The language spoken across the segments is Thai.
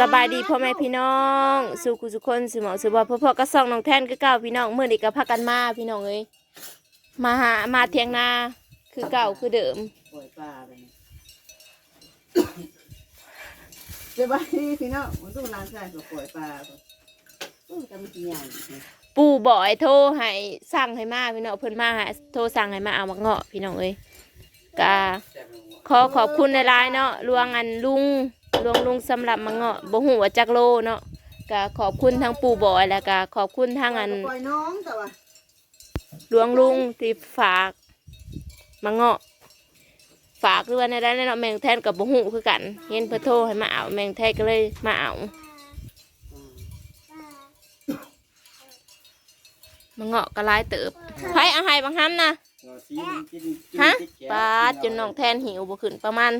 สบายดีพ่อแม่พี่น้องสู่กุสุคนสู่หมอสู่บ่พ่อพ่อก็ส่องน้องแท่นคือเก่าพี่น้องเมื่อนี้ก็พากันมาพี่น้องเอ้ยมาหามาเทียงนาคือเก่าคือเดิมปล่อยปลาไปนี่สบายดีพี่น้องมันต้องร้านใส่ก็ปล่อยปลาไปต้องทำกินอย่างนี้ปู่บ่อยโทรให้สั่งให้มาพี่น้องเพิ่นมาให้โทรสั่งให้มาเอามาเงาะพี่น้องเอ้ยก็ขอขอบคุณในไลน์เนาะลวงอันลุง ลวงลุงสำหรับมาเงาะบ่ฮู้ว่าจักโลเนาะก็ขอบคุณทั้งปู่บ่อยแล้วก็ขอบคุณทั้งอันปล่อยน้องแต่ว่าหลวงลุงที่ฝากมาเงาะฝากด้วยในได้เนาะแมงแทนกับบุหูคือกันเห็นเพื่อโทรให้มาเอาแมงแทนก็เลยมาเอามาเงาะก็หลายเติบไผเอาให้บางฮันนะ ฮะปลาดจนน้องแทนหิวบ่ขึ้นประมาณ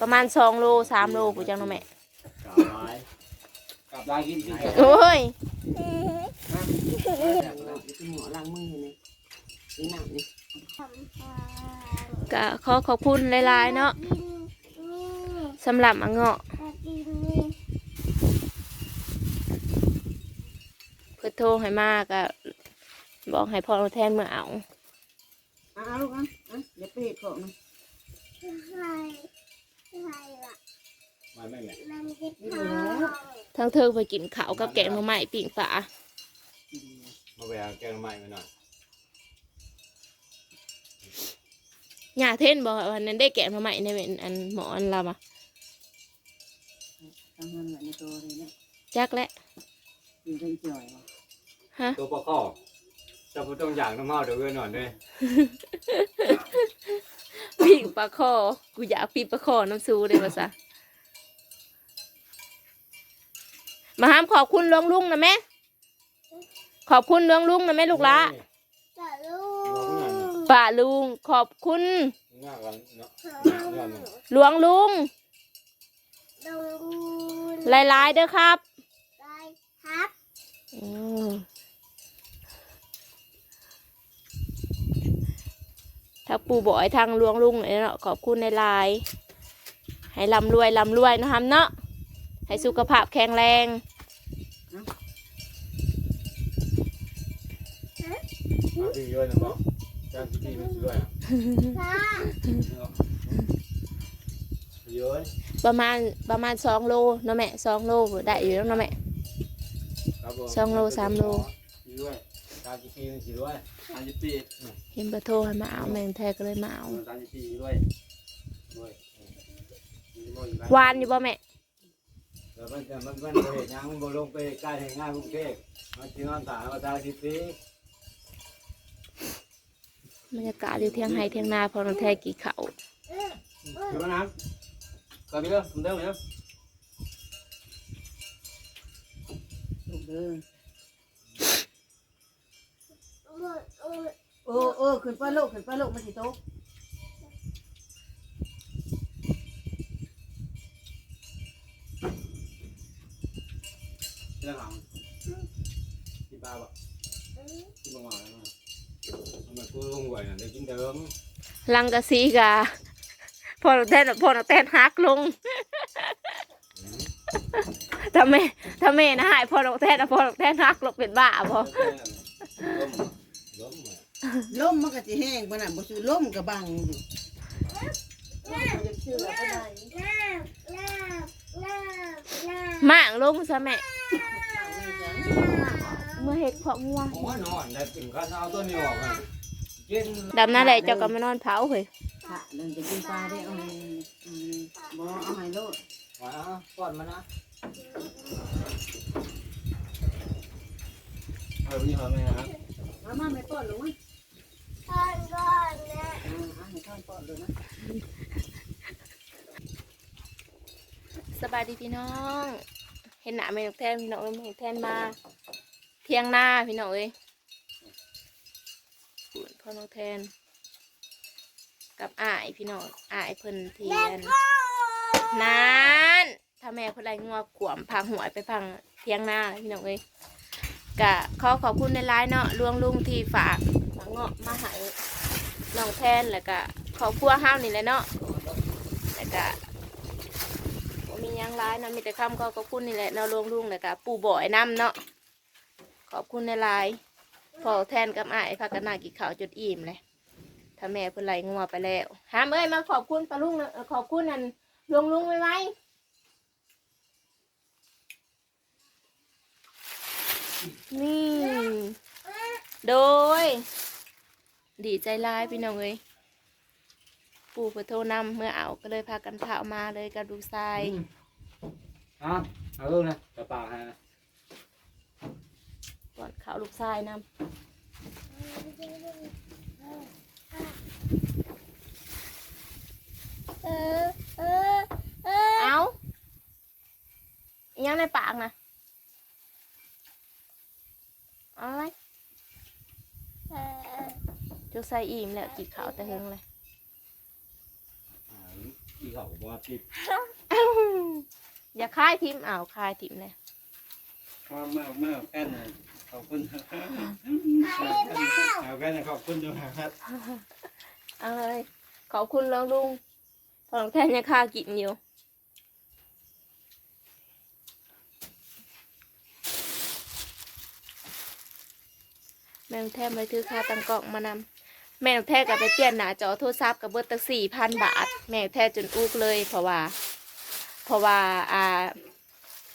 ประมาณสองโลสามโลผู้จังเนาะแม่กับลายกินกินโอ้ยเป็นหัวล้างมือนี่นี่น้ำนี่ก็ขอขอบคุณหลายๆเนาะสำหรับมาเงาะเพื่อโทรให้มากอะบอกให้พ่อแทนเมื่อเอาอะลูกอะอะเดี๋ยวไปเห็ดของนะ มาไม่เนี่ยนี่แล้วทั้งเธอไปกินข้าวกับแกงหน่อไม้ปิ่งฝามาไปเอาแกงใหม่มาหน่อยหย่าเท่นบอกว่าวันนั้นได้แกงหน่อไม้ในเป็นอันหมออันลำอะทำงานแบบในตัวเลยเนี่ยจักและกินเป็นจ่อยว่ะฮะตัวปลาข้อ จะพูดต้องอย่างน้ำเมาเดี๋ยวเกินหน่อยด้วยปิ่งปลาคอ กูอยากปิ่งปลาคอน้ำซูเลยว่าซะมาห้ามขอบคุณหลวงลุงนะแม่ขอบคุณหลวงลุงนะแม่ลูกละป้าลุงขอบคุณง่ายกว่าเนาะง่ายหลวงลุงหลายๆเด้อครับอืม ถ้าปู่บอยทางหลวงลุงเนี่ยเนาะขอบคุณในไลน์ให้ลำรวยลำรวยนะครับเนาะให้สุขภาพแข็งแรงเอาที่เยอะนะบอกจ้างที่ดีมันด้วยเยอะประมาณประมาณสองโลเนาะแม่สองโลได้อยู่แล้วเนาะแม่ครับผมสองโลสามโล ด้วยจ้างที่ดีมันสิด้วยจ้างที่ดีเห็นเบอร์โทรให้มาเอาแมงแทก็เลยมาเอาจ้างที่ดีด้วยด้วยหวานอยู่บ่แม่แล้วมันจะมันมันเห็นยังมันบ่ลงไปใกล้ให้ง่ายกรุงเทพมันจึงอันตรายว่าจ้างที่ดีบรรยากาศอยู่เที่ยงไฮเที่ยงนาพอน้องแทกี่เขาว Cái con ăn. Coi biết không? Không đâu nhá. ลูกเด้อโอ้โอ้ ขึ้นไปลูกขึ้นไปลูกมันสิโต๊ะ Cái nào? Đi ba bạ. Đi ba ngoài mà. Mà cô không gọi là để chín đường. ลังกะซีกาพอน้องแทนพอน้องแทนฮักลงถ้าแม่ถ้าแม่นะหายพอน้องแทนนะพอน้องแทนฮักลงเป็นบ้าพอ Gớm. Gớm mà. ล่มมันก็สิแห้งบ่น่ะบ่ซื้อล่มก็บังอยู่ชื่ออะไรก็ได้ม่างลงซะแม่เมื่อเห็ดเพาะงัว Ủa nó để tìm cái sao tôi nhiều mà. Trên ดำนั่นแหละเจ้าก็มานอนเผาเฮ้ยค่ะเดินจะกินปลาได้เอาให้อืมบ่เอาให้โลด Quả đó, con mà nó. Ờ, bây giờ mày hả? มามาไม่ป้อนลงมั้ยอ่าเอาให้ท่านป้อนเลยนะ สบายดีพี่น้อง เห็นหน้าแม่น้องแทนพี่น้องเอ้ยแม่น้องแทนมาเที่ยงหน้าพี่น้องเอ้ยพ่อน้องแทน กับอ้ายพี่น้องอ้ายเพิ่นเทียนนานถ้าแม่เพิ่นไรงัวขวมพังหัวไปพังเที่ยงหน้าพี่น้องเอ้ยกะขอขอบคุณในไลน์เนาะลวงลุงที่ฝากมาเงาะมาใหายน้องแทนแล้วก็ ขอบครัวห้าวนี่แหละเนาะแล้วก็มียังร้ายนะมีแต่คำก็ขอบคุณนี่แหละเนาะลุงลุงเลยกับปู่บ่อยน้ำเนาะขอบคุณในไลน์พอแทนกับไอ้พากันนากินข้าวจดอิ่มเลยถ้าแม่เพิ่นไหลงัวไปแล้วหามเอ้ยมาขอบคุณปลาลุงขอบคุณนั่นลุงลุงไว้ไว้นี่ โดย ดีใจร้ายพี่น้องเอ้ย ปู่เพื่อโทรนำเมื่อเอาก็เลยพากันเท้ามาเลยกับดูกทรายอะเอาลูกนะกระเป๋าให้นะก่อนเขาลูกทรายนำเอาอิหยังในปากนะเอาไว้จุกใส่อิ่มแล้วกินข้าวแต่เฮงเลยอ่า อีเขาบอกว่าติดอย่าคายทิมเอาคายทิมเลยความมากมากแค่ไหนขอบคุณครับเอาแค่ไหนขอบคุณจังครับเอาเลยขอบคุณลุงลุงพอหลวงแทนยังคากินอยู่แม่หลวงแทนไปถือค่าตังกล่องมานำ แม่หลวงแทนก็ไปเปลี่ยนหน้าจอโทรศัพท์กับเบิร์ตั้งสี่พันบาท แม่หลวงแทนจนอุกเลย เพราะว่า เพราะว่าอ่า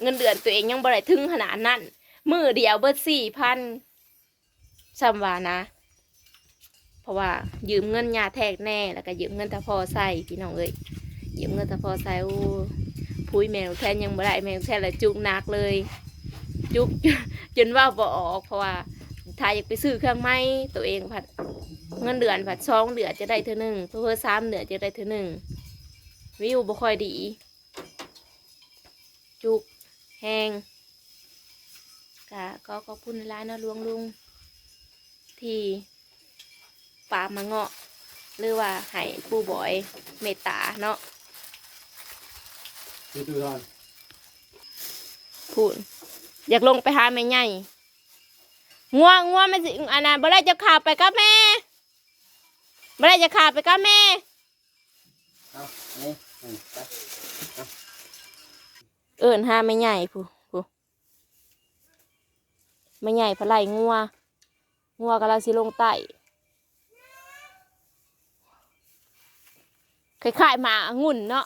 เงินเดือนตัวเองยังบ่ได้ถึงขนาดนั้นมือเดียวเบิดสี่พันซ้ำวานะ เพราะว่ายืมเงินยาแทกแน่แล้วก็ยืมเงินตะพอใส่พี่น้องเอ้ยยืมเงินตะพอใส่โอ้พุ้ยแมวแทนยังบ่ได้แมวแทนละจุกหนักเลย จุกจนว่าบ่ออก เพราะว่าถ้าอยากไปซื้อเครื่องไม้ตัวเองผัด เงินเดือนผัดสองเดือนจะได้เท่าหนึ่งเพื่อสามเดือนจะได้เท่าหนึ่งวิวบ่ค่อยดี จุกแหงกะก็ขอบคุณร้านนะลุงลุงที่ปามาเงาะ หรือว่าให้ผู้บอยเมตตาเนาะดูดูตอนพูดอยากลงไปหาแม่ใหญ่ง่วงง่วงมันสิอันนั้นบ่ได้จะข่าวไปกับแม่ บ่ได้จะขาวไปกับแม่เอานี่อืมไปเอิญหาแม่ใหญ่ผู้ผู้แม่ใหญ่พะไลงัว งัวกำลังสิลงไต่คล้ายๆหมาองุ่นเนาะ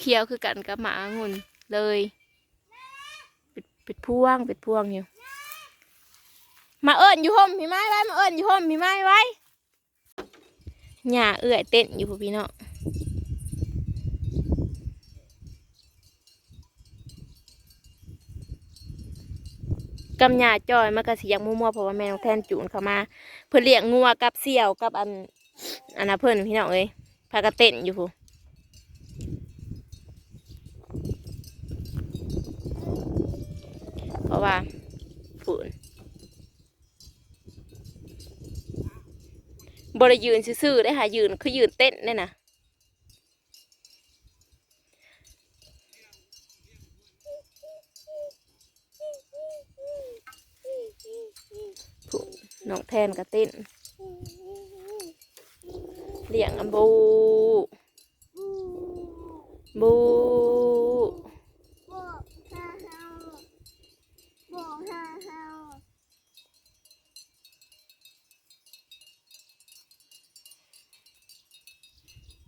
เขียวคือกันกับหมาองุ่นเลย เป็ดเป็ดพวงเป็ดพ่วงอยู่ มาเอิญอยู่ห่มพี่ไม้ไว้มาเอิญอยู่ห่มพี่ไม้ไว้หญ้าเอื้อยเต้นอยู่พี่เนาะกำยาจอยมากระสียงมั่วๆเพราะว่าแม่น้องแทนจูนเข้ามา เพื่อเลี้ยงงัวกับเสี่ยวกับอันอันนะเพื่อนพี่น้องเอ้ยพากระเต้นอยู่พูเพราะว่าผูน บริยืนซื่อๆได้ค่ะยืนคือยืนเต้นเนี่ยนะนน้องแทนกระเต้นเลี้ยงอันบูบู อืมอืมอ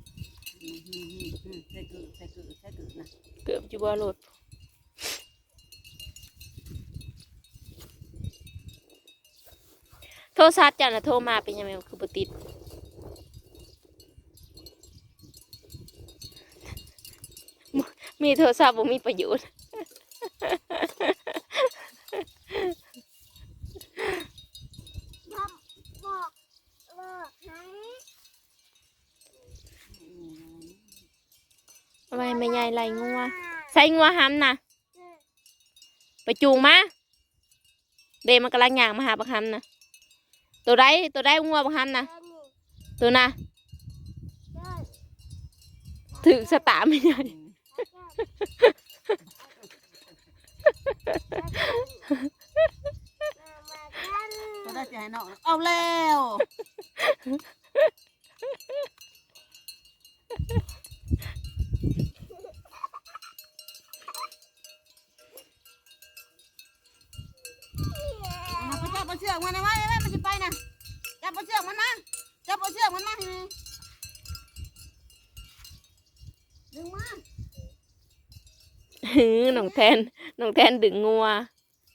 ืมอืม ใส่กือใส่กือใส่กือนะเกือบจะบ่รถโทรศัพท์จันนะโทรมาเป็นยังไงคือปติดมีโทรศัพท์บ่มีประโยชน์ ทำ ไมไม่ใหญ่ไรงัวใส่งัวห้ำนะไปจูงมาเดมันกำลังย่างมาหาบักห้ำนะตัวใดตัวใดงัวบักห้ำนะตัวน่ะถึงสตาร์ไม่ใหญ่ก็ได้จะให้น้องเอาแล้ว อกมันนะไว้ไว้มันจะไปนะจับเอาเชือกมันมาจับเอาเชือกมันมาห้ดึงมาหืหน้องแทนหน้องแทนดึงงัว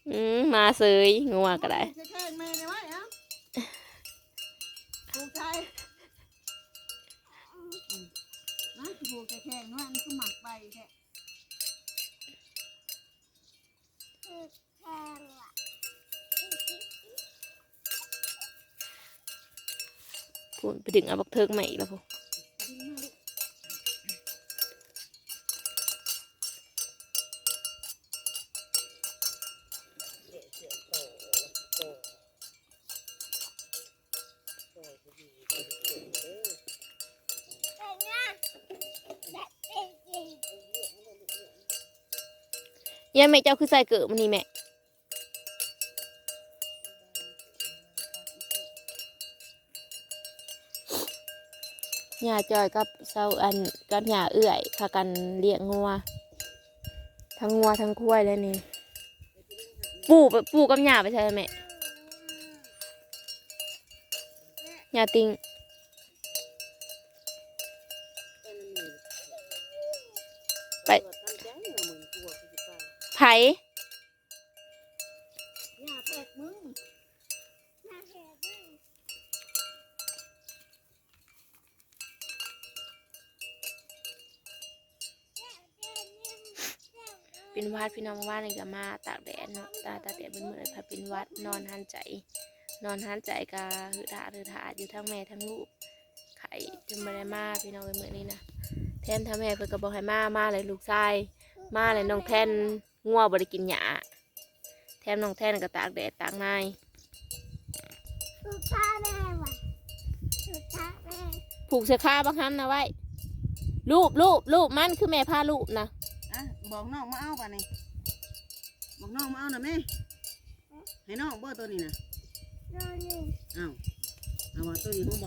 อืมมาเซยงัวก็ได้จะแทนแม่ได้ไหมเอ้าถูกใจนะถูกใจแทนว่ามันก็หมักไปแทนแทนว่ะ ไปดึงเอาบักเทิกใหม่แล้วพูดึงมายแม่เจ้าคือใส่เกิดมันนี่แม่ ย่าจอยกับเซาอันกับย่าเอื่อยพากันเลี้ยงงัว ทั้งงัวทั้งควายเลยนี่ ปู่ไปปู่กับย่าไปใช่ไหมย่าติงไปไผ เป็นวัดพี่น้องว่านี่ก็มาตากแดดเนาะตาตากแดดเป็นมือถ้าเป็นวัดนอนหันใจ นอนหันใจกาหือถาหือถาอยู่ทั้งแม่ทั้งลูกไข่จนมาได้มาพี่น้องเอ้ยมือนี้นะแทนทำแม่เพิ่นก็บอกให้มามาเลยลูกชายมาเลยน้องแทนงัวบ่ได้กินหญ้าแทนน้องแทนก็ตากแดดตากนายสุดท้ายแม่ว่ะสุดท้ายแม่ผูกเสื้อผ้าบังคับนะไว้รูปรูปรูปมันคือแม่พารูปนะ บอกน้องมาเอาป่ะนี่บอกน้องมาเอาหน่ะแม่ให้น้องเบอร์ตัวนี้นะโดนหนึ่งอ้าวเอาว่าตัวนี้ของ